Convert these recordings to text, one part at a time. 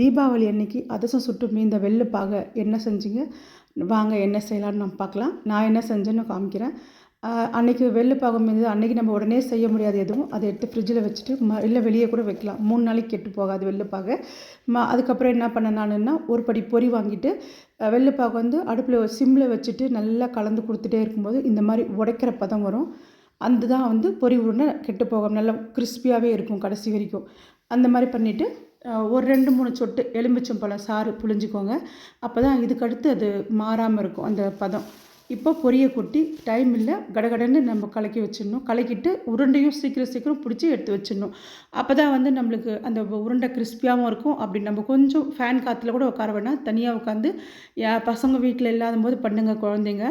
தீபாவளி அன்னைக்கு அதிரசம் சுட்டு மீந்த வெள்ளைப்பாக என்ன செஞ்சீங்க? வாங்க என்ன செய்யலான்னு நம்ம பார்க்கலாம். நான் என்ன செஞ்சேன்னு காமிக்கிறேன். அன்னைக்கு வெள்ளைப்பாகம் மீது அன்னைக்கு நம்ம உடனே செய்ய முடியாது எதுவும். அதை எடுத்து ஃப்ரிட்ஜில் வச்சுட்டு ம இல்லை வெளியே கூட வைக்கலாம். மூணு நாளைக்கு கெட்டு போகாது வெள்ளைப்பாக ம அதுக்கப்புறம் என்ன பண்ண நானுன்னா ஒரு படி பொரி வாங்கிட்டு வெள்ளுப்பாக வந்து அடுப்பில் சிம்மில் வச்சுட்டு நல்லா கலந்து கொடுத்துட்டே இருக்கும்போது இந்த மாதிரி உடைக்கிற பதம் வரும். அந்த தான் வந்து பொரி உடனே கெட்டு போகும் நல்லா கிறிஸ்பியாகவே இருக்கும் கடைசி வரைக்கும். அந்த மாதிரி பண்ணிவிட்டு ஒரு ரெண்டு மூணு சொட்டு எலுமிச்சம்பழம் சாறு புழிஞ்சிக்கோங்க. அப்போ தான் இதுக்கடுத்து அது மாறாமல் இருக்கும் அந்த பதம். இப்போ பொரிய கொட்டி டைம் இல்லை கடகடன்னு நம்ம கலக்கி வச்சிடணும். கலக்கிட்டு உருண்டையும் சீக்கிரம் சீக்கிரம் பிடிச்சி எடுத்து வச்சிடணும். அப்போ தான் வந்து நம்மளுக்கு அந்த உருண்டை கிறிஸ்பியாகவும் இருக்கும். அப்படி நம்ம கொஞ்சம் ஃபேன் காற்றுல கூட உட்கார வேணாம். தனியாக உட்காந்து யா- பசங்க வீட்டில் இல்லாத போது பண்ணுங்க குழந்தைங்க.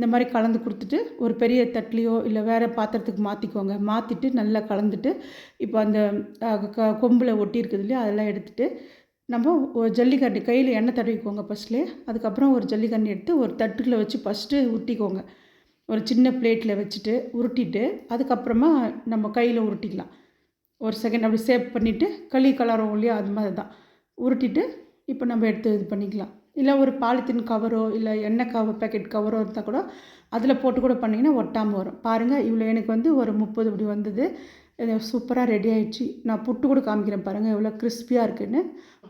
இந்த மாதிரி கலந்து கொடுத்துட்டு ஒரு பெரிய தட்லேயோ இல்லை வேறு பாத்திரத்துக்கு மாற்றிக்கோங்க மாற்றிட்டு நல்லா கலந்துட்டு இப்போ அந்த க கொம்பில் ஒட்டியிருக்குது இல்லையா அதெல்லாம் எடுத்துட்டு நம்ம ஒரு ஜல்லிக்கரண்டி கையில் எண்ணெய் தடவிக்கோங்க ஃபஸ்ட்லேயே அதுக்கப்புறம் ஒரு ஜல்லிக்கரண்டி எடுத்து ஒரு தட்டுக்கில் வச்சு ஃபஸ்ட்டு உருட்டிக்கோங்க. ஒரு சின்ன பிளேட்டில் வச்சுட்டு உருட்டிட்டு அதுக்கப்புறமா நம்ம கையில் உருட்டிக்கலாம். ஒரு செகண்ட் அப்படி சேவ் பண்ணிவிட்டு களி கலரும் இல்லையா அது மாதிரி தான். உருட்டிட்டு இப்போ நம்ம எடுத்து இது பண்ணிக்கலாம். இல்லை ஒரு பாலித்தீன் கவரோ இல்லை எண்ணெய் கவர் பேக்கெட் கவரோ இருந்தால் கூட அதில் போட்டு கூட பண்ணிங்கன்னா ஒட்டாமல் வரும். பாருங்கள் இவ்வளோ எனக்கு வந்து ஒரு முப்பது இப்படி வந்தது. இது சூப்பராக ரெடி ஆகிடுச்சு நான் புட்டு கூட காமிக்கிறேன் பாருங்கள் எவ்வளோ கிறிஸ்பியாக இருக்குதுன்னு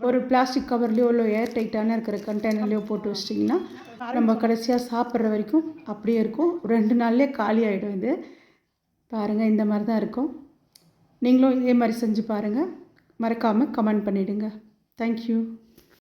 ஒரு பிளாஸ்டிக் கவர்லேயோ இல்லை ஏர் டைட்டான இருக்கிற கண்டெய்னர்லேயோ போட்டு வச்சிட்டிங்கன்னா நம்ம கடைசியாக சாப்பிட்ற வரைக்கும் அப்படியே இருக்கும். ரெண்டு நாள்லேயே காலி ஆகிடும் இது. பாருங்கள் இந்த மாதிரி தான் இருக்கும். நீங்களும் இதே மாதிரி செஞ்சு பாருங்கள் மறக்காமல் கமெண்ட் பண்ணிவிடுங்க தேங்க்யூ